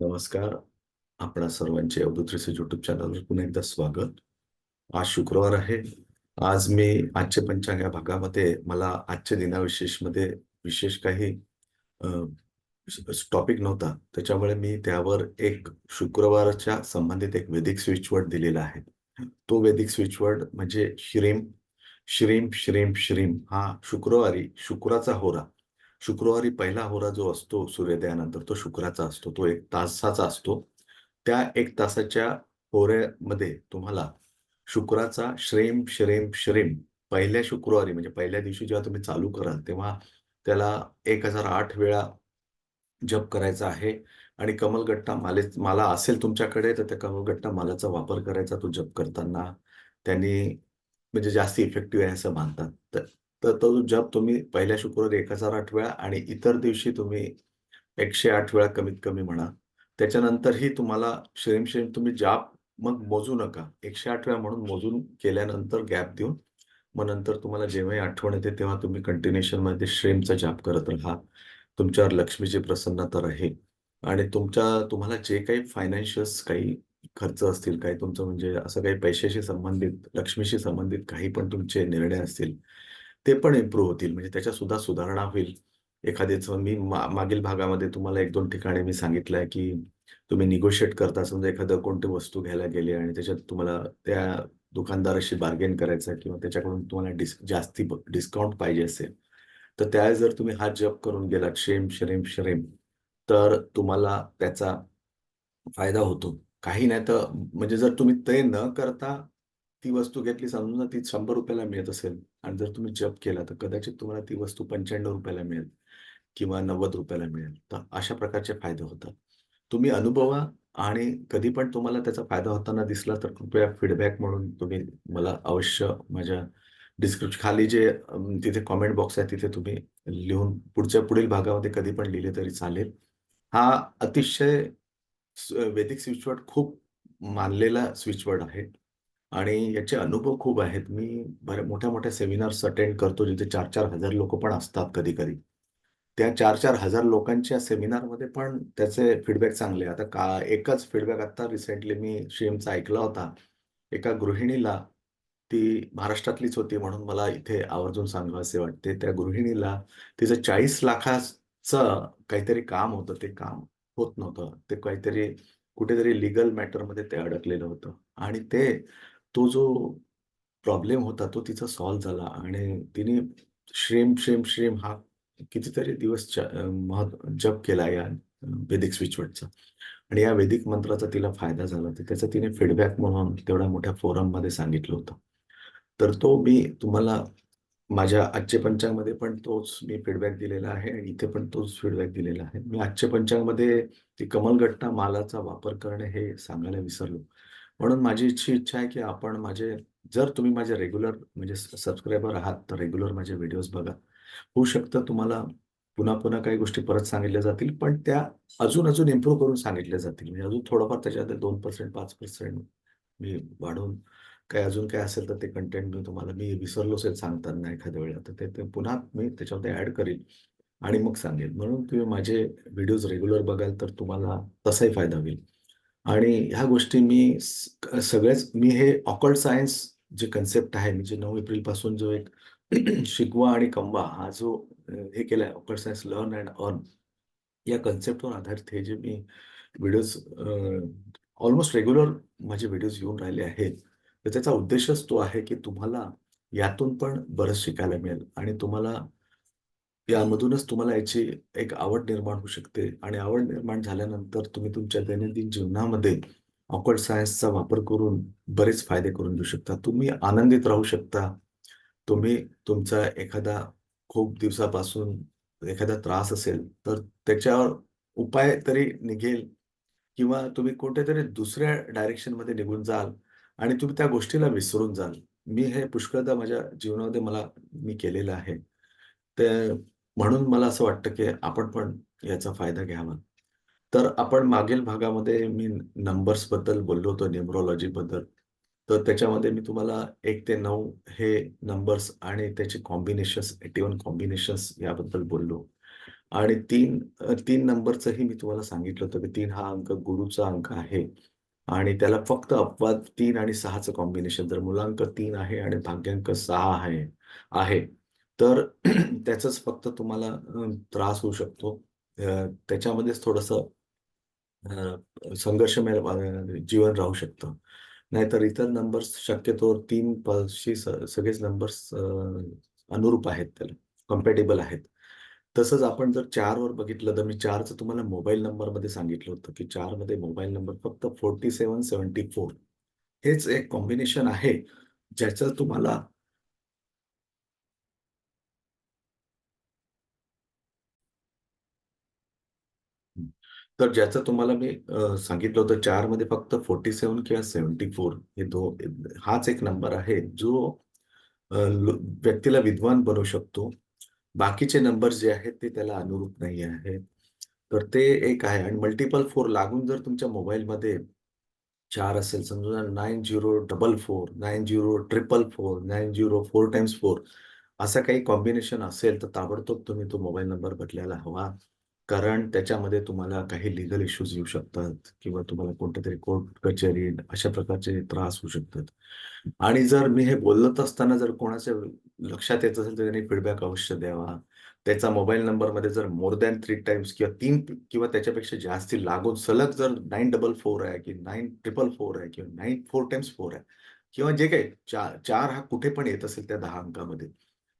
नमस्कार. आपणा सर्वांचे अवधूत रिसर्च युट्यूब चॅनलवर पुन्हा एकदा स्वागत. आज शुक्रवार आहे. आज मी आजचे पंचांग या भागामध्ये मला आजच्या दिनाविशेषमध्ये विशेष काही टॉपिक नव्हता. त्याच्यामुळे मी त्यावर एक शुक्रवारच्या संबंधित एक वैदिक स्विचवर्ड दिलेला आहे. तो वैदिक स्विचवर्ड म्हणजे श्रीम, श्रीम, श्रीम, श्रीम हा शुक्रवारी शुक्राचा होरा. शुक्रवारी पहिला होरा जो असतो सूर्योदयानंतर तो शुक्राचा असतो. तो एक तासाचा असतो. त्या एक तासाच्या होऱ्यामध्ये तुम्हाला शुक्राचा श्रेम श्रेम श्रेम पहिल्या शुक्रवारी म्हणजे पहिल्या दिवशी जेव्हा तुम्ही चालू कराल तेव्हा त्याला 1008 वेळा जप करायचा आहे आणि कमलगट्टा माले माला असेल तुमच्याकडे तर त्या कमलगट्टा मालाचा वापर करायचा तो जप करताना. त्यांनी म्हणजे जास्त इफेक्टिव्ह आहे असं मानतात. तर तर तो जप तुम्ही पहिल्या शुक्रवारी 1008 वेळा आणि इतर दिवशी तुम्ही 108 वेळा कमीत कमी म्हणा. त्याच्यानंतरही तुम्हाला श्रीम, श्रीम तुम्ही जाप मग मोजू नका. 108 वेळा म्हणून मोजून केल्यानंतर गॅप देऊन मग नंतर तुम्हाला जेव्हाही आठवण येते तेव्हा तुम्ही कंटिन्यूएशनमध्ये श्रीमचा जाप करत राहा. तुमच्यावर लक्ष्मीची प्रसन्नता राहील आणि तुमच्या तुम्हाला जे काही फायनान्शियल्स काही खर्च असतील, काही तुमचं म्हणजे असं काही पैशाशी संबंधित, लक्ष्मीशी संबंधित काही पण तुमचे निर्णय असतील, ते पण इम्प्रूव्ह होतील. म्हणजे त्याच्या सुद्धा सुधारणा होईल. एखाद्याचं मी मा मागील भागामध्ये तुम्हाला 1-2 ठिकाणी मी सांगितलंय, की तुम्ही निगोशिएट करता समजा म्हणजे एखादं कोणती वस्तू घ्यायला गेली आणि त्याच्यात तुम्हाला त्या दुकानदाराशी बार्गेन करायचं किंवा त्याच्याकडून तुम्हाला डिस् जास्ती डिस्काउंट पाहिजे असेल, तर त्या जर तुम्ही हा जप करून गेलात शेम शरेम शरेम तर तुम्हाला त्याचा फायदा होतो. काही नाही तर म्हणजे जर तुम्ही ते न करता ती वस्तू घेतली समजून ती शंभर रुपयाला मिळत असेल आणि जर तुम्ही जप केला तर कदाचित तुम्हाला ती वस्तू पंच्याण्णव रुपयाला मिळेल किंवा नव्वद रुपयाला मिळेल. तर अशा प्रकारचे फायदे होतात. तुम्ही अनुभवा आणि कधी पण तुम्हाला त्याचा फायदा होताना दिसला तर कृपया फीडबॅक म्हणून तुम्ही मला अवश्य माझ्या डिस्क्रिप्शन खाली जे तिथे कॉमेंट बॉक्स आहे तिथे तुम्ही लिहून पुढच्या पुढील भागामध्ये कधी पण लिहिले तरी चालेल. हा अतिशय वेदिक वैदिक खूप मानलेला स्विचवर्ड आहे आणि याचे अनुभव खूप आहेत. मी बऱ्या मोठ्या-मोठ्या सेमिनार्स अटेंड करतो जिथे 4-4 हजार लोक पण असतात कधी-कधी. त्या 4-4 हजार लोकांच्या सेमिनारमध्ये पण त्याचे फीडबॅक चांगले. आता का एकच फीडबॅक आता रिसेंटली मी श्रीमचा ऐकला होता. एका गृहिणीला ती महाराष्ट्रातलीच होती म्हणून मला इथे आवर्जून सांगावेसे वाटते. त्या गृहिणीला तिचं 40 लाखाचं काहीतरी काम होतं. ते काम होत नव्हतं. ते काहीतरी कुठेतरी लीगल मॅटरमध्ये ते अडकलेलं होतं आणि ते तो जो प्रॉब्लेम होता तो तिचा सॉल्व झाला आणि तिने श्रेम श्रेम श्रेम हा कितीतरी दिवस जप केला या वेदिक स्विचवर्डचा आणि या वेदिक मंत्राचा तिला फायदा झाला. तर त्याचा तिने फीडबॅक म्हणून तेवढ्या मोठ्या फोरममध्ये सांगितलं होतं. तर तो मी तुम्हाला माझ्या आजचे पंचांगमध्ये पण तोच मी फीडबॅक दिलेला आहे आणि इथे पण तोच फीडबॅक दिलेला आहे. मी आजच्या पंचांगमध्ये ती कमलगट्टा मालाचा वापर करणे हे सांगायला विसरलो. म्हणून माझी इच्छी इच्छा आहे, की आपण माझे जर तुम्ही माझे रेग्युलर म्हणजे सबस्क्रायबर आहात, तर रेग्युलर माझे व्हिडिओज बघा. होऊ शकतं तुम्हाला पुन्हा-पुन्हा काही गोष्टी परत सांगितल्या जातील, पण त्या अजून-अजून इम्प्रूव्ह करून सांगितल्या जातील. म्हणजे अजून थोडंफार त्याच्यामध्ये 2% 5% मी वाढवून काय अजून काय असेल तर ते कंटेंट मी तुम्हाला मी विसरलो असेल सांगताना एखाद्या वेळेला, तर ते ते पुन्हा मी त्याच्यामध्ये ॲड करीन आणि मग सांगेल. म्हणून तुम्ही माझे व्हिडिओज रेग्युलर बघाल तर तुम्हाला तसाही फायदा होईल. आणि ह्या गोष्टी मी सगळेच मी हे ऑकर्ड सायन्स जे कन्सेप्ट आहे म्हणजे 9 एप्रिलपासून जो एक शिकवा आणि कमवा हा जो हे केलाय awkward science learn and earn या कन्सेप्टवर आधारित हे जे मी व्हिडिओज ऑलमोस्ट रेग्युलर माझे व्हिडिओज येऊन राहिले आहेत. तर त्याचा उद्देशच तो आहे, की तुम्हाला यातून पण बरंच शिकायला मिळेल आणि तुम्हाला यामधूनच तुम्हाला याची एक आवड निर्माण होऊ शकते आणि आवड निर्माण झाल्यानंतर तुम्ही तुमच्या दैनंदिन जीवनामध्ये ऑकल्ट सायन्सचा वापर करून बरेच फायदे करून घेऊ शकता. तुम्ही आनंदित राहू शकता. तुम्ही तुमचा एखादा खूप दिवसापासून एखादा त्रास असेल, तर त्याच्यावर उपाय तरी निघेल किंवा तुम्ही कुठेतरी दुसऱ्या डायरेक्शनमध्ये निघून जाल आणि तुम्ही त्या गोष्टीला विसरून जाल. मी हे पुष्कळदा माझ्या जीवनामध्ये मला मी केलेलं आहे. ते म्हणून मला असं वाटतं, की आपण पण याचा फायदा घ्यावा. तर आपण मागील भागामध्ये मी नंबर्सबद्दल बोललो होतो, न्यूमरोलॉजीबद्दल. तर त्याच्यामध्ये मी तुम्हाला एक ते नऊ हे नंबर्स आणि त्याचे कॉम्बिनेशन्स 81 कॉम्बिनेशन्स याबद्दल बोललो. आणि तीन तीन नंबरचंही मी तुम्हाला सांगितलं होतं की तीन हा अंक गुरुचा अंक आहे आणि त्याला फक्त अपवाद तीन आणि सहाचं कॉम्बिनेशन जर मुलांक तीन आहे आणि भाग्यांक सहा आहे आहे तर त्याचाच फक्त तुम्हाला त्रास होऊ शकतो. त्याच्यामध्येच थोडस संघर्षमय जीवन राहू शकतं. नाहीतर इतर नंबर्स शक्यतो तीन शी सगळेच नंबर्स अनुरूप आहेत त्याला कम्पॅटेबल आहेत. तसंच आपण जर चारवर बघितलं तर मी चारचं तुम्हाला मोबाईल नंबरमध्ये सांगितलं होतं की चारमध्ये मोबाईल नंबर फक्त फोर्टी सेवन सेवन्टी फोर हेच एक कॉम्बिनेशन आहे ज्याचं तुम्हाला तर ज्याचं तुम्हाला मी सांगितलं होतं चारमध्ये फक्त फोर्टी सेव्हन किंवा सेव्हन्टी फोर हे दो हाच एक नंबर आहे जो व्यक्तीला विद्वान बनवू शकतो. बाकीचे नंबर जे आहेत ते त्याला अनुरूप नाही आहे. तर ते एक आहे. आणि मल्टिपल फोर लागून जर तुमच्या मोबाईलमध्ये चार असेल समजा nine zero double four nine zero triple four nine zero four times four असं काही कॉम्बिनेशन असेल तर ताबडतोब तुम्ही तो मोबाईल नंबर बदलायला हवा. कारण त्याच्यामध्ये तुम्हाला काही लिगल इश्यूज येऊ शकतात किंवा तुम्हाला कोणत्या तरी कोर्ट कचेरी अशा प्रकारचे त्रास होऊ शकतात. आणि जर मी हे बोलत असताना जर कोणाच्या लक्षात येत असेल तर त्यांनी फीडबॅक अवश्य द्यावा. त्याचा मोबाईल नंबरमध्ये जर मोर दॅन थ्री टाइम्स किंवा तीन किंवा त्याच्यापेक्षा जास्ती लागून सलग जर नाईन डबल फोर आहे की नाईन ट्रिपल फोर आहे किंवा नाईन फोर टाइम्स फोर आहे किंवा जे काही चार चार हा कुठे पण येत असेल त्या दहा अंकामध्ये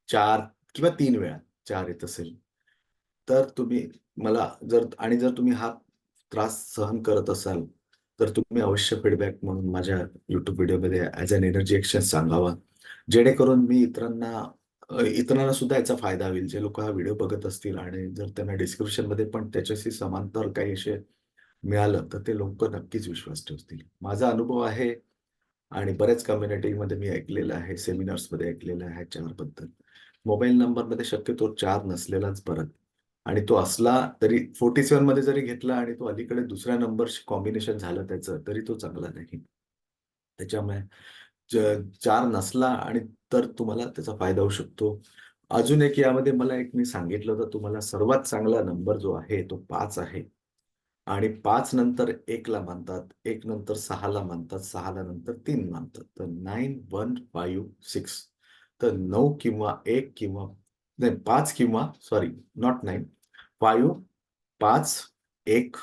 चार किंवा तीन वेळा चार येत असेल तर तुम्ही मला जर आणि जर तुम्ही हा त्रास सहन करत असाल तर तुम्ही अवश्य फीडबॅक म्हणून माझ्या युट्यूब व्हिडिओमध्ये ॲज अन एनर्जी एक्सचेंज सांगावा. जेणेकरून मी इतरांना इतरांना सुद्धा याचा फायदा होईल. जे लोक हा व्हिडिओ बघत असतील आणि जर त्यांना डिस्क्रिप्शनमध्ये पण त्याच्याशी समांतर काही असे मिळालं तर ते लोक नक्कीच विश्वास ठेवतील. माझा अनुभव आहे आणि बऱ्याच कम्युनिटीमध्ये मी ऐकलेलं आहे सेमिनार्समध्ये ऐकलेलं आहे चारबद्दल मोबाईल नंबरमध्ये शक्यतो चार नसलेलाच परत आणि तो असला तरी फोर्टी सेव्हनमध्ये जरी घेतला आणि तो अलीकडे दुसऱ्या नंबरशी कॉम्बिनेशन झालं त्याचं तरी तो चांगला नाही. त्याच्यामुळे चार नसला आणि तर तुम्हाला त्याचा फायदा होऊ शकतो. अजून एक यामध्ये मला एक मी सांगितलं होतं तुम्हाला सर्वात चांगला नंबर जो आहे तो पाच आहे. आणि पाच नंतर एकला मानतात एक नंतर सहाला मानतात सहाला नंतर तीन मानतात. तर नाईन वन फाईव्ह सिक्स तर नऊ किंवा एक किंवा नाही पाच किंवा सॉरी नॉट नाईन फाईव्ह पाच एक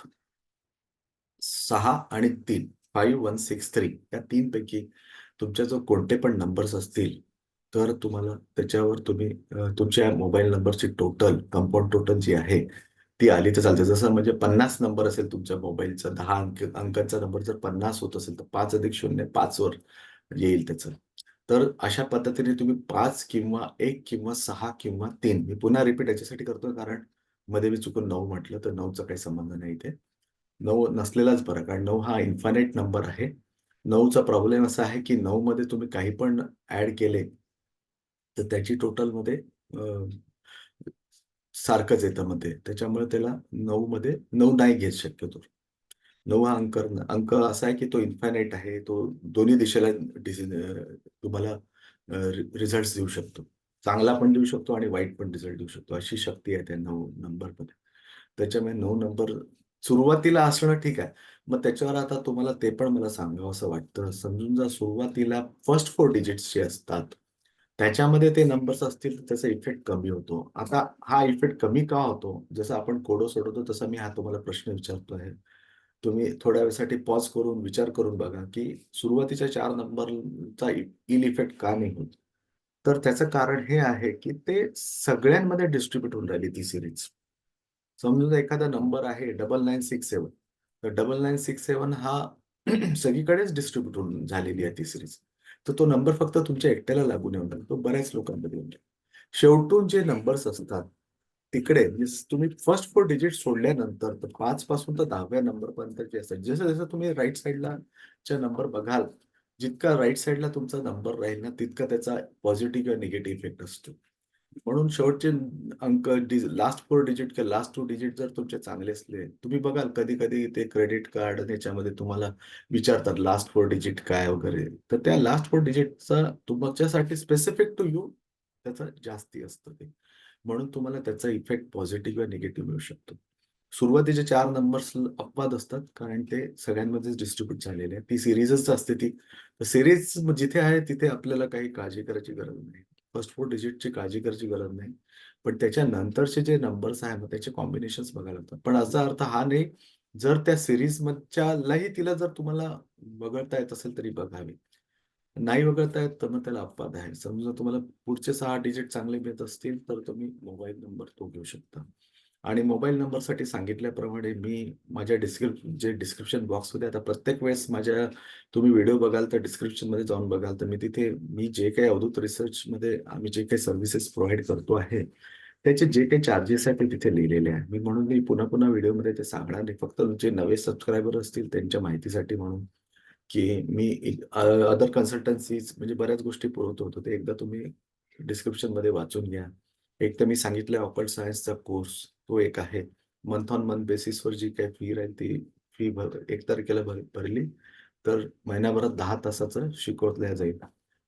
सहा आणि तीन. Five one six three. या तीन पैकी तुमच्या जो कोणते पण नंबर्स असतील तर तुम्हाला त्याच्यावर तुम्ही तुमच्या मोबाईल नंबरची टोटल कंपाऊंड टोटल जी आहे ती आली तर चालते. जसं म्हणजे पन्नास नंबर असेल तुमच्या मोबाईलचा दहा अंक अंकांचा नंबर जर पन्नास होत असेल तर पाच अधिक शून्य पाचवर येईल त्याचं. तर अशा पद्धतीने तुम्ही पाच किंवा एक किंवा सहा किंवा तीन मी पुन्हा रिपीट याच्यासाठी करतोय कारण मध्ये मी चुकून नऊ म्हटलं तर नऊचा काही संबंध नाही इथे. नऊ नसलेलाच बरं कारण नऊ हा इन्फायनाईट नंबर आहे. नऊचा प्रॉब्लेम असा आहे की नऊ मध्ये तुम्ही काही पण ऍड केले तर त्याची टोटलमध्ये सारखंच येतं मध्ये. त्याच्यामुळे त्याला नऊ मध्ये नऊ नाही घेत शक्यतो. नऊ हा अंक अंक असा आहे की तो इन्फायनाईट आहे. तो दोन्ही दिशेला तुम्हाला रिझल्ट देऊ शकतो. चांगला पण देऊ शकतो आणि वाईट पण रिझल्ट देऊ शकतो. अशी शक्ती आहे त्या नऊ नंबरमध्ये त्याच्यामुळे नऊ नंबर सुरुवातीला असणं ठीक आहे. मग त्याच्यावर आता तुम्हाला ते पण मला सांगावं असं वाटतं. समजून जर सुरुवातीला फर्स्ट फोर डिजिट्स जे असतात त्याच्यामध्ये ते नंबर्स असतील तर त्याचा इफेक्ट कमी होतो. आता हा इफेक्ट कमी का होतो? जसं आपण कोडो सोडवतो तसा मी हा तुम्हाला प्रश्न विचारतो आहे. तुम्ही थोड्या वेळसाठी पॉज करून विचार करून बघा की सुरुवातीच्या चार नंबरचा इल इफेक्ट का नाही होत? तर त्याचं कारण हे आहे की ते सगळ्यांमध्ये डिस्ट्रीब्युट होऊन राहिली ती सिरीज समजून एखादा नंबर आहे डबल नाईन सिक्स सेवन तर डबल नाईन सिक्स सेवन हा सगळीकडेच डिस्ट्रीब्युट होऊन झालेली आहे ती सिरीज तर तो नंबर फक्त तुमच्या एकट्याला लागून येऊन तो बऱ्याच लोकांमध्ये येऊन शेवटून जे नंबर्स असतात तिकडे म्हणजे तुम्ही फर्स्ट फोर डिजिट सोडल्यानंतर तर पाच पासून तर दहाव्या नंबर पर्यंतचे असतात जसं जसं तुम्ही राईट साईडला च्या नंबर बघाल जितका राईट साईडला तुमचा नंबर राहील ना तितका त्याचा पॉझिटिव्ह किंवा निगेटिव्ह इफेक्ट असतो. म्हणून शेवटचे अंक लास्ट फोर डिजिट किंवा लास्ट टू डिजिट जर तुमचे चांगले असले तुम्ही बघाल कधी कधी ते क्रेडिट कार्ड त्याच्यामध्ये तुम्हाला विचारतात लास्ट फोर डिजिट काय वगैरे. तर त्या लास्ट फोर डिजिटचा तुमच्यासाठी स्पेसिफिक टू यू त्याचा जास्ती असतं ते. म्हणून तुम्हाला त्याचा इफेक्ट पॉझिटिव्ह किंवा निगेटिव्ह मिळू शकतो. सुरुवातीचे चार नंबर्स अपवाद असतात, कारण ते सगळ्यांमध्येच डिस्ट्रीब्युट झालेले आहेत. ती सिरीजच असते ती. सिरीज जिथे आहे तिथे आपल्याला काही काळजी करायची गरज नाही. फर्स्ट फोर डिजिटची काळजी करायची गरज नाही. पण त्याच्यानंतरचे जे नंबर्स आहे मग त्याचे कॉम्बिनेशन बघायला लागतात. पण याचा अर्थ हा नाही, जर त्या सीरीजमधच्यालाही तिला जर तुम्हाला वगळता येत असेल तरी बघावी. नाही वगळता येत तर मग त्याला अपवाद आहे. समजा तुम्हाला पुढचे सहा डिजिट चांगले मिळत असतील, तर तुम्ही मोबाईल नंबर तो घेऊ शकता. आणि मोबाईल नंबरसाठी सांगितल्याप्रमाणे मी माझ्या डिस्क्रिप जे डिस्क्रिप्शन बॉक्स होते आता प्रत्येक वेळेस माझ्या तुम्ही व्हिडिओ बघाल तर डिस्क्रिप्शनमध्ये जाऊन बघाल, तर मी तिथे मी जे काही अवधूत रिसर्चमध्ये आम्ही जे काही सर्व्हिसेस प्रोव्हाइड करतो आहे, त्याचे जे काही चार्जेस आहेत ते तिथे लिहिलेले आहे. मी म्हणून मी पुन्हा-पुन्हा व्हिडिओमध्ये ते सांगणार नाही. फक्त जे नवे सबस्क्रायबर असतील त्यांच्या माहितीसाठी म्हणून, की मी अ, अदर कन्सल्टन्सीज म्हणजे बऱ्याच गोष्टी पुरवतो होतो. ते एकदा तुम्ही डिस्क्रिप्शनमध्ये वाचून घ्या. एक तर मी सांगितलं ऑकल्ड सायन्सचा कोर्स तो एक आहे. मंथ ऑन मंथ बेसिसवर जी काही फी राहील ती फी भर एक तारखेला भर भरली, तर महिन्याभरात दहा तासाचं शिकवलं जाईल.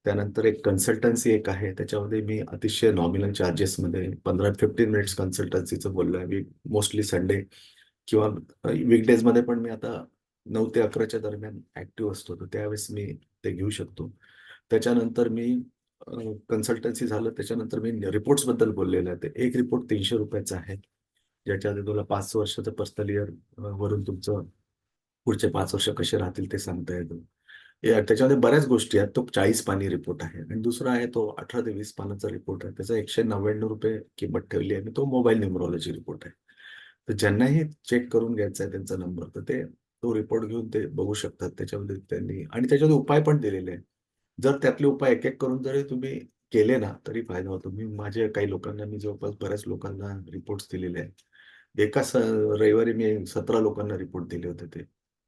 त्यानंतर एक कन्सल्टन्सी एक आहे. त्याच्यामध्ये मी अतिशय नॉमिनल चार्जेसमध्ये 15-15 मिनिट्स कन्सल्टन्सीचं बोललो आहे. मी मोस्टली संडे किंवा वीकडेजमध्ये पण मी आता नऊ ते 11च्या दरम्यान ॲक्टिव्ह असतो. तर त्यावेळेस मी ते घेऊ शकतो. त्याच्यानंतर मी कन्सल्टन्सी झालं. त्याच्यानंतर मी रिपोर्ट्सबद्दल बोललेलं आहे. ते एक रिपोर्ट ₹300 आहे. ज्याच्यामध्ये तुला पाच वर्षाचं पर्सनल इयर वरून तुमचं पुढचे पाच वर्ष कसे राहतील ते सांगता येतं. त्याच्यामध्ये बऱ्याच गोष्टी आहेत. तो 40 पानी रिपोर्ट आहे आणि दुसरा आहे तो 18 ते वीस पानाचा रिपोर्ट आहे. त्याचा ₹199 किंमत ठेवली आहे आणि तो मोबाईल न्युमरॉलॉजी रिपोर्ट आहे. तर ज्यांनाही चेक करून घ्यायचा आहे त्यांचा नंबर, तर ते तो रिपोर्ट घेऊन ते बघू शकतात. त्याच्यामध्ये त्यांनी आणि त्याच्यामध्ये उपाय पण दिलेले आहेत. जर त्यातले उपाय एक-एक करून जरी तुम्ही केले ना, तरी फायदा होतो. मी माझ्या काही लोकांना मी जवळपास बऱ्याच लोकांना रिपोर्ट्स दिलेले आहेत. एका रविवारी मी 17 लोकांना रिपोर्ट दिले होते ते.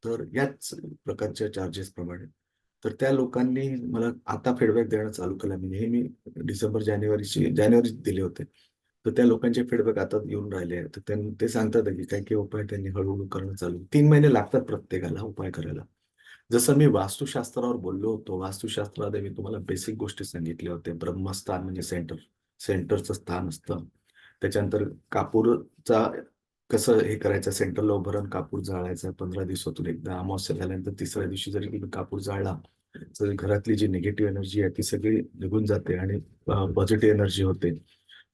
तर याच प्रकारच्या चार्जेसप्रमाणे. तर त्या लोकांनी मला आता फीडबॅक देणं चालू केला मी नेहमी डिसेंबर, जानेवारीची जानेवारी दिले होते. तर त्या लोकांचे फीडबॅक आता येऊन राहिले तर त्यां ते सांगतात की काही-काही उपाय त्यांनी हळूहळू करणं चालू तीन महिने लागतात प्रत्येकाला उपाय करायला. जसं मी वास्तुशास्त्रावर बोललो होतो. वास्तुशास्त्रामध्ये मी तुम्हाला बेसिक गोष्टी सांगितल्या होत्या. ब्रह्मस्थान म्हणजे सेंटर सेंटरचं स्थान असतं. त्याच्यानंतर कापूरचा कसं हे करायचं सेंट्रल उभं कापूर जाळायचा 15 दिवसातून एकदा. अमावस्या झाल्यानंतर तिसऱ्या दिवशी जरी तुम्ही कापूर जाळला, तर घरातली जी निगेटिव्ह एनर्जी आहे ती सगळी निघून जाते आणि पॉझिटिव्ह एनर्जी होते.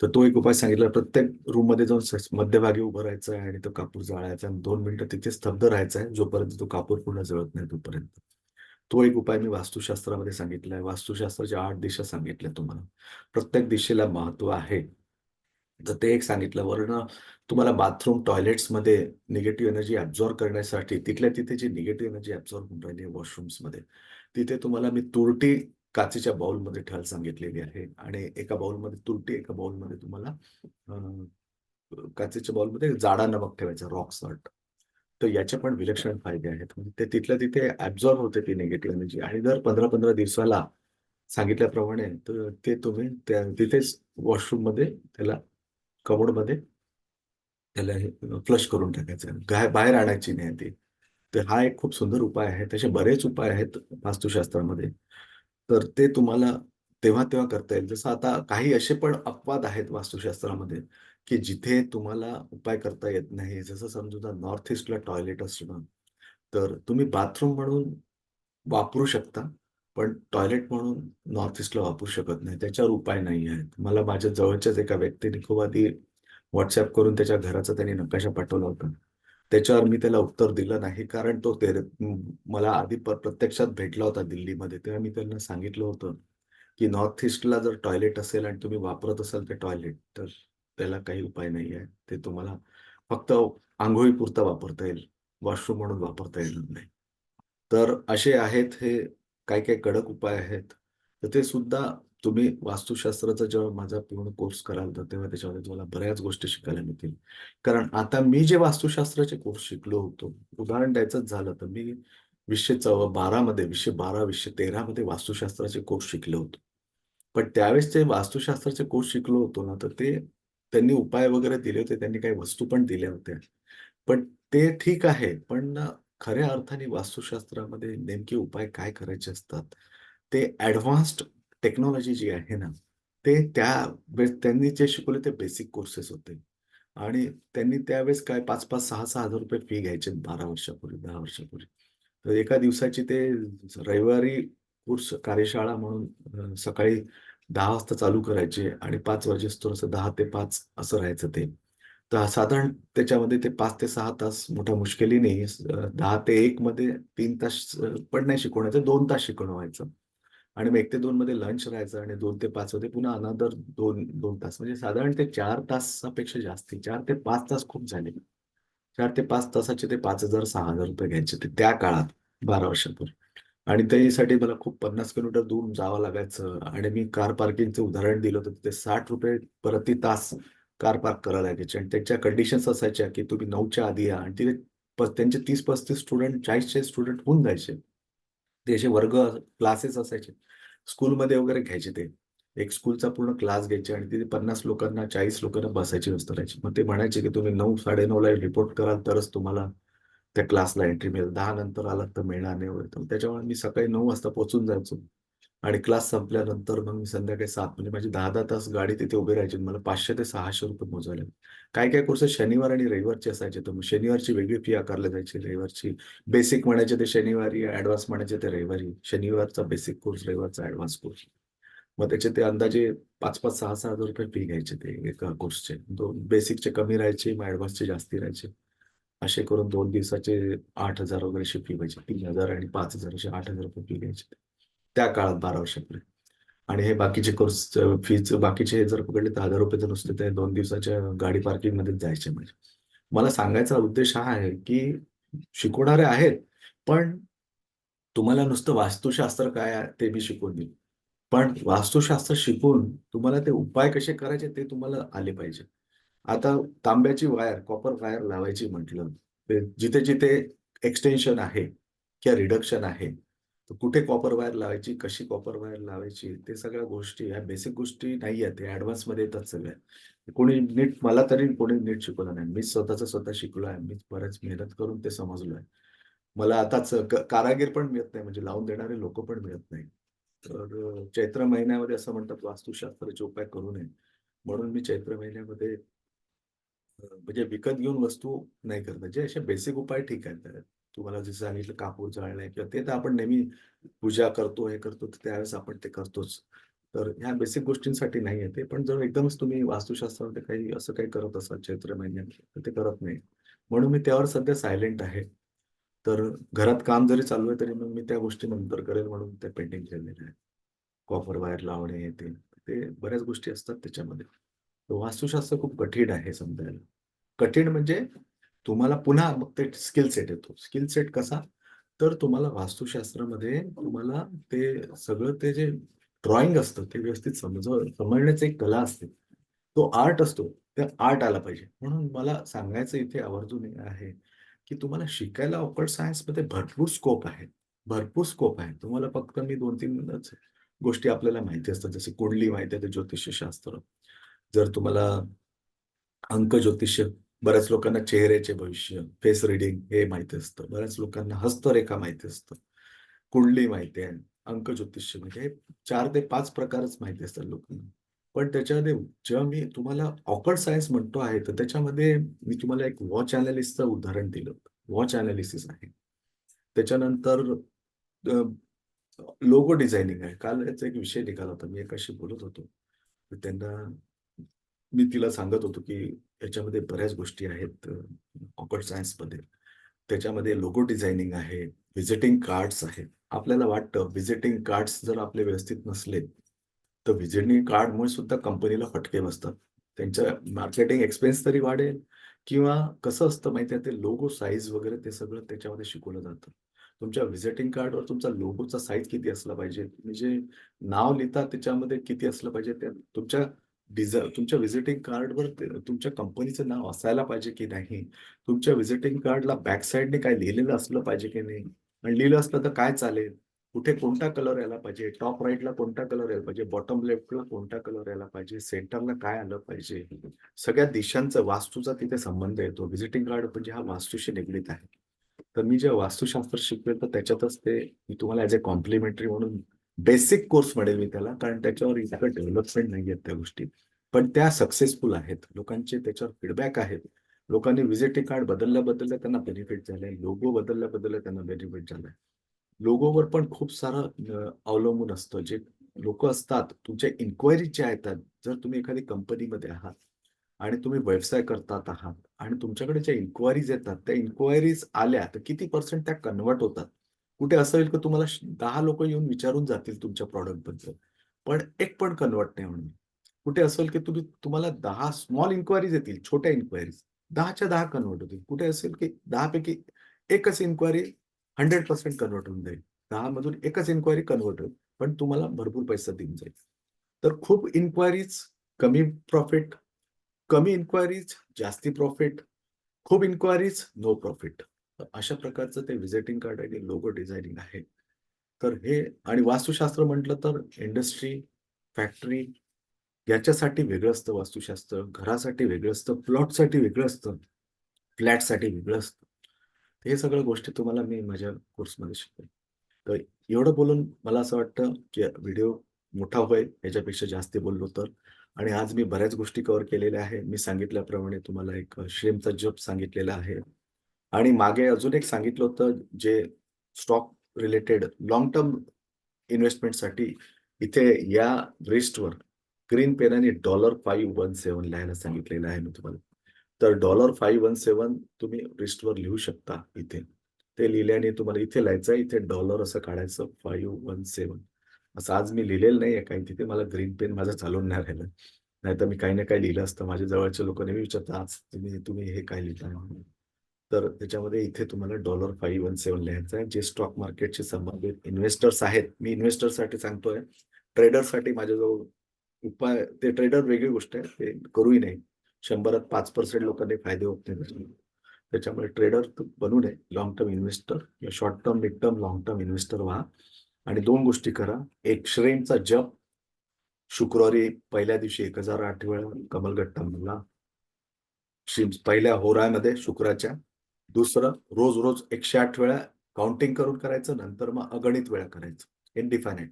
तर तो एक उपाय सांगितला. प्रत्येक रूममध्ये जाऊन मध्यभागी उभं राहायचं आहे आणि तो कापूर जाळायचा आणि दोन मिनिटं तिथे स्तब्ध राहायचं आहे, जोपर्यंत तो कापूर पूर्ण जळत नाही तोपर्यंत. तो एक उपाय मी वास्तुशास्त्रामध्ये सांगितला आहे. वास्तुशास्त्राच्या आठ दिशा सांगितल्या तुम्हाला. प्रत्येक दिशेला महत्त्व आहे. तर ते एक सांगितलं. वरनं तुम्हाला बाथरूम, टॉयलेट्समध्ये निगेटिव्ह एनर्जी ॲब्झॉर्ब करण्यासाठी तिथल्या तिथे जी निगेटिव्ह एनर्जी ॲब्झॉर्ब होऊन राहिली आहे वॉशरूम्समध्ये, तिथे तुम्हाला मी तुरटी काचेच्या बाउलमध्ये ठेवायला सांगितलेली आहे आणि एका बाउलमध्ये तुरटी, एका बाउलमध्ये तुम्हाला काचेच्या बाउलमध्ये जाडा नमक ठेवायचा, रॉक सॉल्ट. तर याचे पण विलक्षण फायदे आहेत. म्हणजे ते तिथल्या तिथे ॲब्झॉर्ब होते ती निगेटिव्ह एनर्जी आणि दर 15-15 दिवसाला सांगितल्याप्रमाणे तर ते तुम्ही त्या तिथेच वॉशरूममध्ये त्याला कमोडमध्ये त्याला हे फ्लश करून टाकायचं. गाय बाहेर आणायची नाही ती. तर हा एक खूप सुंदर उपाय आहे. तसे बरेच उपाय आहेत वास्तुशास्त्रामध्ये. तर ते तुम्हाला तेव्हा-तेव्हा करता येईल. जसं आता काही असे पण अपवाद आहेत वास्तुशास्त्रामध्ये, की जिथे तुम्हाला उपाय करता येत नाही. जसं समजा नॉर्थ ईस्टला टॉयलेट असणं, तर तुम्ही बाथरूम म्हणून वापरू शकता. पण टॉयलेट म्हणून नॉर्थ ईस्टला वापरू शकत नाही. त्याच्यावर उपाय नाही आहेत. मला माझ्या जवळच्याच एका व्यक्तीने खूप आधी व्हॉट्सअप करून त्याच्या घराचा त्यांनी नकाशा पाठवला होता. त्याच्यावर मी त्याला उत्तर दिलं नाही. कारण तो ते मला आधी प प्रत्यक्षात भेटला होता दिल्लीमध्ये. तेव्हा मी त्यांना सांगितलं होतं, की नॉर्थ ईस्टला जर टॉयलेट असेल आणि तुम्ही वापरत असाल ते टॉयलेट, तर त्याला काही उपाय नाही आहे. ते तुम्हाला फक्त आंघोळीपुरता वापरता येईल. वॉशरूम म्हणून वापरता येणार नाही. तर असे आहेत हे काही-काही कडक उपाय आहेत. तर ते सुद्धा तुम्ही वास्तुशास्त्राचा जेव्हा माझा पूर्ण कोर्स कराल, तर तेव्हा त्याच्यामध्ये तुम्हाला बऱ्याच गोष्टी शिकायला मिळतील. कारण आता मी जे वास्तुशास्त्राचे कोर्स शिकलो होतो, उदाहरण द्यायचंच झालं तर मी 2012 मध्ये 2012-2013 मध्ये वास्तुशास्त्राचे कोर्स शिकलो होतो. पण त्यावेळेस ते वास्तुशास्त्राचे कोर्स शिकलो होतो ना, तर ते त्यांनी उपाय वगैरे दिले होते. त्यांनी काही वस्तू पण दिल्या होत्या. पण ते ठीक आहे. पण खऱ्या अर्थाने वास्तुशास्त्रामध्ये नेमके उपाय काय करायचे असतात, ते ॲडव्हान्स्ड टेक्नॉलॉजी जी आहे ना, ते त्या त्यांनी जे शिकवले ते बेसिक कोर्सेस होते. आणि त्यांनी त्यावेळेस काय पाच पाच सहा सहा हजार रुपये फी घ्यायचे बारा वर्षापूर्वी दहा वर्षापूर्वी. तर एका दिवसाची ते रविवारी कोर्स कार्यशाळा म्हणून सकाळी दहा वाजता चालू करायचे आणि पाच वाजेस्तोवर असं दहा ते पाच असं राहायचं ते. तर साधारण त्याच्यामध्ये ते पाच ते सहा तास मोठ्या मुश्किलीने दहा ते एक मध्ये तीन तास पण नाही शिकवण्याचं दोन तास शिकवणं व्हायचं आणि मग एक ते दोन मध्ये लंच राहायचं आणि दोन ते पाच मध्ये पुन्हा अनादर दोन दोन तास. म्हणजे साधारण ते चार तासापेक्षा जास्ती चार ते पाच तास खूप झाले. चार ते पाच तासाचे ते पाच हजार सहा हजार रुपये घ्यायचे ते त्या काळात बारा वर्षापूर्वी. आणि त्यासाठी मला खूप पन्नास किलोमीटर दूर जावं लागायचं. आणि मी कार पार्किंगचं उदाहरण दिलं होतं तिथे साठ रुपये प्रति तास कार पार्क करायला लागायची आणि त्याच्या कंडिशन्स असायच्या की तुम्ही नऊच्या आधी या. आणि तिथे त्यांचे तीस पस्तीस स्टुडंट चाळीस चाळीस स्टुडंट होऊन जायचे. ते असे वर्ग क्लासेस असायचे. स्कूलमध्ये वगैरे घ्यायचे ते. एक स्कूलचा पूर्ण क्लास घ्यायचे आणि तिथे पन्नास लोकांना चाळीस लोकांना बसायची व्यवस्था राहायची. मग ते म्हणायचे की तुम्ही नऊ साडे रिपोर्ट कराल तरच तुम्हाला त्या क्लासला एंट्री मिळेल. दहा नंतर आलात तर मिळणार नाही वगैरे. त्याच्यामुळे मी सकाळी नऊ वाजता पोहोचून जायचो. आणि क्लास संपल्यानंतर मग मी संध्याकाळी सात म्हणजे माझी दहा दहा तास गाडी तिथे उभी राहायची मला पाचशे ते सहाशे रुपये मोजायला काय काय कोर्सेस शनिवार आणि रविवारचे असायचे तर मग शनिवारची वेगळी फी आकारली जायची रविवारची बेसिक म्हणायचे ते शनिवारी ऍडव्हान्स म्हणायचे ते रविवारी. शनिवारचा बेसिक कोर्स रविवारचा ऍडव्हान्स कोर्स मग त्याचे ते अंदाजे पाच पाच सहा सहा हजार रुपये फी घ्यायचे ते एका कोर्सचे दोन बेसिकचे कमी राहायचे मग ऍडव्हान्सचे जास्ती राहायचे. असे करून दोन दिवसाचे आठ हजार वगैरे अशी फी व्हायची. तीन हजार आणि पाच हजार असे आठ हजार रुपये फी घ्यायचे. त्या काळात बारा वर्षापूर्वी. आणि हे बाकीचे कोर्स फीच बाकीचे हे जर पकडले तर हजार रुपये तर नुसते ते दोन दिवसाच्या गाडी पार्किंगमध्ये जायचे म्हणजे. मला सांगायचा उद्देश हा आहे की शिकवणारे आहेत पण तुम्हाला नुसतं वास्तुशास्त्र काय आहे ते मी शिकवून देईन. पण वास्तुशास्त्र शिकून तुम्हाला ते उपाय कसे करायचे ते तुम्हाला आले पाहिजे. आता तांब्याची वायर कॉपर वायर लावायची म्हटलं जिथे जिथे एक्सटेन्शन आहे किंवा रिडक्शन आहे कुठे कॉपर वायर लावायची कशी कॉपर वायर लावायची ते सगळ्या गोष्टी ह्या बेसिक गोष्टी नाही आहेत ते ऍडव्हान्समध्ये येतात सगळ्या. कोणी नीट मला तरी कोणी नीट शिकवलं नाही. मी स्वतःच स्वतः शिकलो आहे. मी बऱ्याच मेहनत करून ते समजलो आहे. मला आताच कारागीर पण मिळत नाही म्हणजे लावून देणारे लोक पण मिळत नाही. तर चैत्र महिन्यामध्ये असं म्हणतात वास्तुशास्त्राचे उपाय करू नये. म्हणून मी चैत्र महिन्यामध्ये म्हणजे विकत घेऊन वस्तू नाही करत. जे असे बेसिक उपाय ठीक आहेत. तुम्हाला जसं सांगितलं कापूर जाळणे किंवा ते तर आपण नेहमी पूजा करतो हे करतो तर त्यावेळेस आपण ते करतोच. तर ह्या बेसिक गोष्टींसाठी नाही आहे ते पण जर एकदमच तुम्ही वास्तुशास्त्रामध्ये काही असं काही करत असाल चैत्र महिन्यात तर ते करत नाही. म्हणून मी त्यावर सध्या सायलेंट आहे. तर घरात काम जरी चालू आहे तरी मग मी त्या गोष्टी नंतर करेल म्हणून ते पेंडिंग ठेवलेलं आहे. कॉपर वायर लावणे ते ते बऱ्याच गोष्टी असतात त्याच्यामध्ये. वास्तुशास्त्र खूप कठीण आहे समजायला. कठीण म्हणजे तुम्हाला पुन्हा मग ते स्किल सेट येतो. स्किल सेट कसा? तर तुम्हाला वास्तुशास्त्रामध्ये तुम्हाला ते सगळं ते जे ड्रॉइंग असतं ते व्यवस्थित समज समजण्याची एक कला असते. तो आर्ट असतो त्या आर्ट आला पाहिजे. म्हणून मला सांगायचं इथे आवर्जून हे आहे की तुम्हाला शिकायला ऑकर्ड सायन्समध्ये भरपूर स्कोप आहे. भरपूर स्कोप आहे. तुम्हाला फक्त मी दोन तीनच गोष्टी आपल्याला माहिती असतात. जसे कुंडली माहिती आहे ते ज्योतिषशास्त्र. जर तुम्हाला अंक ज्योतिष बऱ्याच लोकांना चेहऱ्याचे भविष्य फेस रिडिंग हे माहिती असतं. बऱ्याच लोकांना हस्तरेखा माहिती असतं. कुंडली माहिती आहे अंक ज्योतिष्य म्हणजे हे चार ते पाच प्रकारच माहिती असतात लोकांना. पण त्याच्यामध्ये जेव्हा मी तुम्हाला ऑकर्ड सायन्स म्हणतो आहे तर त्याच्यामध्ये मी तुम्हाला एक वॉच अनालिस्टचं उदाहरण दिलं. वॉच अनालिसिस आहे. त्याच्यानंतर लोगो डिझायनिंग आहे. काल याचा एक विषय निघाला होता. मी एकाशी बोलत होतो. त्यांना मी तिला सांगत होतो की याच्यामध्ये बऱ्याच गोष्टी आहेत ऑकर्ड सायन्समध्ये. त्याच्यामध्ये लोगो डिझायनिंग आहे व्हिजिटिंग कार्ड्स आहेत. आपल्याला वाटतं व्हिजिटिंग कार्ड्स जर आपले व्यवस्थित नसले तर व्हिजिटिंग कार्डमुळे सुद्धा कंपनीला फटके बसतात. त्यांच्या मार्केटिंग एक्सपेन्स तरी वाढेल किंवा कसं असतं माहिती आहे ते लोगो साईज वगैरे ते सगळं त्याच्यामध्ये शिकवलं जातं. तुमच्या व्हिजिटिंग कार्डवर तुमचा लोगोचा साईज किती असला पाहिजे? तुम्ही जे नाव लिहिता त्याच्यामध्ये किती असलं पाहिजे? त्या तुमच्या डिझा तुमच्या व्हिजिटिंग कार्डवर तुमच्या कंपनीचं नाव असायला पाहिजे की नाही? तुमच्या व्हिजिटिंग कार्डला बॅक साईडने काय लिहिलेलं असलं पाहिजे की नाही? आणि लिहिलं असलं तर काय चालेल? कुठे कोणता कलर यायला पाहिजे? टॉप राईटला कोणता कलर यायला पाहिजे? बॉटम लेफ्टला कोणता कलर यायला पाहिजे? सेंटरला काय आलं पाहिजे? सगळ्या दिशांचा वास्तूचा तिथे संबंध येतो. व्हिजिटिंग कार्ड म्हणजे हा वास्तूशी निगडीत आहे. तर मी जे वास्तुशास्त्र शिकवेल तर त्याच्यातच ते मी तुम्हाला ॲज अ कॉम्प्लिमेंटरी म्हणून बेसिक कोर्स म्हणेल मी त्याला कारण त्याच्यावर इतकं डेव्हलपमेंट नाही आहेत त्या गोष्टी. पण त्या सक्सेसफुल आहेत. लोकांचे त्याच्यावर फीडबॅक आहेत. लोकांनी व्हिजिटिंग कार्ड बदलल्या बदलल्या त्यांना बेनिफिट झालंय. लोगो बदलल्या बदलल्या त्यांना बेनिफिट झालंय. लोगोवर पण खूप सारं अवलंबून असतं. जे लोक असतात तुमच्या इन्क्वायरी ज्या येतात जर तुम्ही एखादी कंपनीमध्ये आहात आणि तुम्ही व्यवसाय करतात आहात आणि तुमच्याकडे ज्या इन्क्वायरीज येतात त्या इन्क्वायरीज आल्या तर किती पर्सेंट त्या कन्वर्ट होतात? कुठे असं होईल की तुम्हाला दहा लोक येऊन विचारून जातील तुमच्या प्रॉडक्टबद्दल पण एक पण कन्वर्ट नाही म्हणून कुठे असेल की तुम्ही तुम्हाला दहा स्मॉल इन्क्वायरीज येतील छोट्या इन्क्वायरीज. दहाच्या दहा कन्वर्ट होतील. कुठे असेल की दहा पैकी एकच इन्क्वायरी हंड्रेड पर्सेंट कन्वर्ट होऊन जाईल. दहा मधून एकच इन्क्वायरी कन्वर्ट होईल पण तुम्हाला भरपूर पैसा देऊन जाईल. तर खूप इन्क्वायरीज कमी प्रॉफिट कमी इन्क्वायरीज जास्ती प्रॉफिट खूप इन्क्वायरीज नो प्रॉफिट. अशा प्रकारचं ते व्हिजिटिंग कार्ड आणि लोगो डिझायनिंग आहे. तर हे आणि वास्तुशास्त्र म्हटलं तर इंडस्ट्री फॅक्टरी याच्यासाठी वेगळं असतं वास्तुशास्त्र घरासाठी वेगळं असतं प्लॉटसाठी वेगळं असतं फ्लॅटसाठी वेगळं असतं हे सगळ्या गोष्टी तुम्हाला मी माझ्या कोर्समध्ये शिकवेन. तर एवढं बोलून मला असं वाटतं की व्हिडिओ मोठा होईल याच्यापेक्षा जास्त बोललो तर. आणि आज मी बऱ्याच गोष्टी कव्हर केलेल्या आहे मी सांगितल्याप्रमाणे तुम्हाला एक श्रेमचा जप सांगितलेला आहे. आणि मागे अजून एक सांगितलं होतं जे स्टॉक रिलेटेड लॉंग टर्म इन्व्हेस्टमेंटसाठी इथे या रिस्टवर ग्रीन पेनाने डॉलर फाईव्ह वन सेवन लिहायला सांगितलेलं आहे मी तुम्हाला. तर डॉलर फाईव्ह वन सेवन तुम्ही रिस्टवर लिहू शकता इथे. ते लिहिल्याने तुम्हाला इथे लिहायचं इथे डॉलर असं काढायचं फाईव्ह वन सेवन असं आज मी लिहिलेलं नाही आहे काही तिथे मला ग्रीन पेन माझं चालून नाही राहिलं. नाहीतर मी काही ना काही लिहिलं असतं. माझ्या जवळच्या लोकांनी नेहमी विचारतात आज तुम्ही तुम्ही हे काय लिहिता? म्हणून तर त्याच्यामध्ये इथे तुम्हाला डॉलर फाईव्ह वन सेवन लिहायचं आहे. जे स्टॉक मार्केटशी संबंधित इन्व्हेस्टर्स आहेत मी इन्व्हेस्टरसाठी सांगतोय. ट्रेडरसाठी माझ्याजवळ उपाय ते ट्रेडर वेगळी गोष्ट आहे ते करूही नाही शंभरात पाच पर्सेंट लोकांनी फायदे होत नाही त्याच्यामुळे. ट्रेडर बनू नये. लॉंग टर्म इन्व्हेस्टर किंवा short term mid term long term investor व्हा. आणि दोन गोष्टी करा. एक श्रेमचा जप. शुक्रवारी पहिल्या दिवशी एक हजार आठ वेळा कमलगट्टा म्हणला पहिल्या होरामध्ये शुक्राच्या. दुसरं रोज रोज एकशे आठ वेळा काउंटिंग करून करायचं नंतर मग अगणित वेळा करायचं. इनडिफायनेट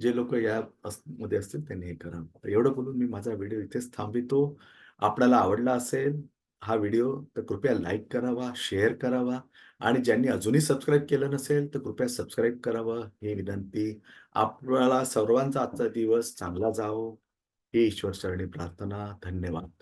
जे लोक या मध्ये असतील त्यांनी हे करा. एवढं बोलून मी माझा व्हिडिओ इथेच थांबितो. आपल्याला आवडला असेल हा व्हिडिओ तर कृपया लाईक करावा शेअर करावा. आणि ज्यांनी अजूनही सबस्क्राईब केलं नसेल तर कृपया सबस्क्राईब करावं. ही विनंती. आपल्याला सर्वांचा आजचा दिवस चांगला जावो. ही ईश्वर चरणी प्रार्थना. धन्यवाद.